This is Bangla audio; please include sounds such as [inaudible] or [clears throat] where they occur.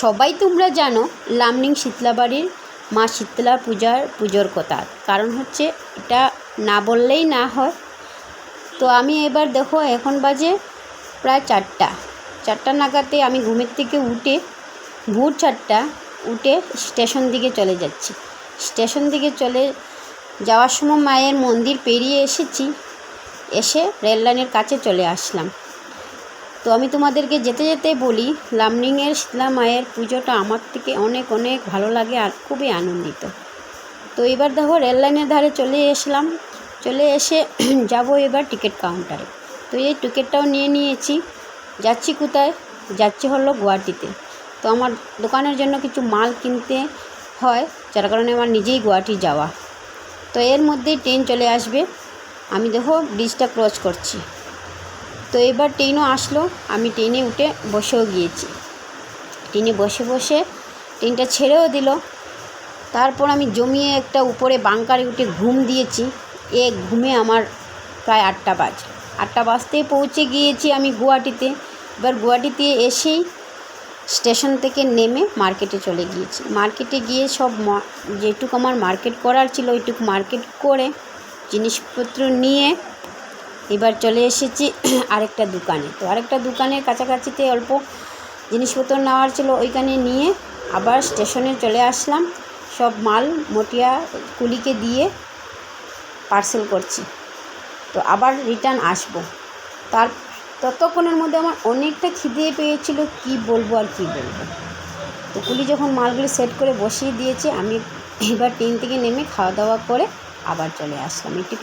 সবাই তোমরা জানো লামনিং শীতলাবাড়ির মা শীতলা পূজার পুজোর কথা। কারণ হচ্ছে এটা না বললেই না হয়। তো আমি এবার দেখো, এখন বাজে প্রায় চারটা। চারটা নাগাতে আমি ঘুমের থেকে উঠে ভোর চারটা উঠে স্টেশন দিকে চলে যাচ্ছি। স্টেশন দিকে চলে যাওয়ার সময় মায়ের মন্দির পেরিয়ে এসেছি। এসে রেল লাইনের কাছে চলে আসলাম। তো আমি তোমাদেরকে যেতে যেতে বলি লামনিংয়ের শীতলা মায়ের পুজোটা আমার থেকে অনেক অনেক ভালো লাগে আর খুবই আনন্দিত। তো এবার দেখো রেললাইনের ধারে চলে এসলাম। চলে এসে [clears throat] যাব এবার টিকিট কাউন্টারে। তো এই টিকিটটাও নিয়ে নিয়েছি। যাচ্ছি কোথায়? যাচ্ছি হলো গুয়াহাটিতে। তো আমার দোকানের জন্য কিছু মাল কিনতে হয়, যার কারণে আমার নিজেই গুয়াহাটি যাওয়া। তো এর মধ্যেই ট্রেন চলে আসবে। আমি দেখো ব্রিজটা ক্রস করছি। তো এবার ট্রেনও আসলো। আমি ট্রেনে উঠে বসেও গিয়েছি। ট্রেনে বসে বসে ট্রেনটা ছেড়েও দিল। তারপর আমি জমিয়ে একটা উপরে বাংকারে উঠে ঘুম দিয়েছি। এ ঘুমে আমার প্রায় আটটা বাজ আটটা বাজতেই পৌঁছে গিয়েছি আমি গুয়াহাটিতে। এবার গুয়াহাটিতে এসেই স্টেশন থেকে নেমে মার্কেটে চলে গিয়েছি। মার্কেটে গিয়ে সব যেটুকু আমার মার্কেট করার ছিল ওইটুকু মার্কেট করে জিনিসপত্র নিয়ে এবার চলে এসেছি [clears throat] আরেকটা দোকানে। তো আরেকটা দোকানের কাছাকাছিতে অল্প জিনিসপত্র নেওয়ার ছিল ওইখানে নিয়ে আবার স্টেশনে চলে আসলাম। সব মাল, মটিয়া, কুলিকে দিয়ে পার্সেল করছি। তো আবার রিটার্ন আসব। তার ততক্ষণের মধ্যে আমার অনেকটা খিদে পেয়েছিল, কি বলব আর কি বলব। তো কুলি যখন মালগুলি সেট করে বসিয়ে দিয়েছে, আমি এবার ট্রেন থেকে নেমে খাওয়া দাওয়া করে আবার চলে আসলাম। একটু